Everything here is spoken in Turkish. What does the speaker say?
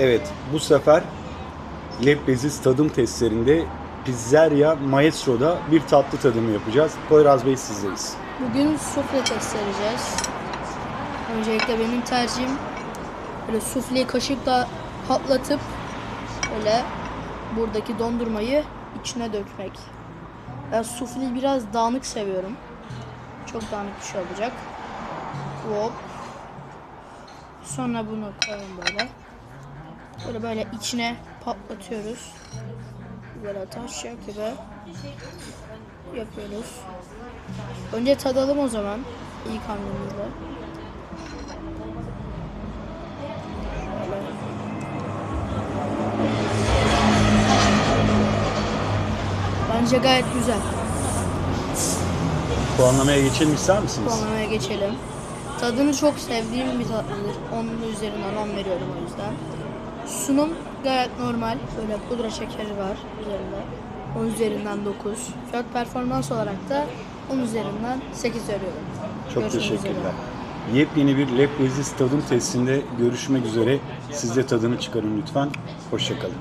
Evet, bu sefer Leblezi tadım testlerinde Pizzeria Maestro'da bir tatlı tadımı yapacağız. Poyraz Bey sizdeyiz. Bugün sufle test edeceğiz. Öncelikle benim tercihim böyle sufleyi kaşıkla patlatıp böyle buradaki dondurmayı içine dökmek. Ben sufleyi biraz dağınık seviyorum. Çok dağınık bir şey olacak. Hop. Sonra bunu koyalım böyle. Böyle böyle içine patlatıyoruz. Böyle taşacak gibi yapıyoruz. Önce tadalım o zaman ilk hamlemizle. Şöyle. Bence gayet güzel. Puanlamaya geçelim ister misiniz? Puanlamaya geçelim. Tadını çok sevdiğim bir tatlıdır. Onun üzerinden 10 veriyorum o yüzden. Sunum gayet normal. Böyle pudra şekeri var üzerinde. 10 üzerinden 9. Fiyat performans olarak da 10 üzerinden 8 veriyorum. Çok Görüşmek teşekkürler. üzere. Yepyeni bir Leblezi tadım testinde görüşmek üzere. Siz de tadını çıkarın lütfen. Hoşçakalın.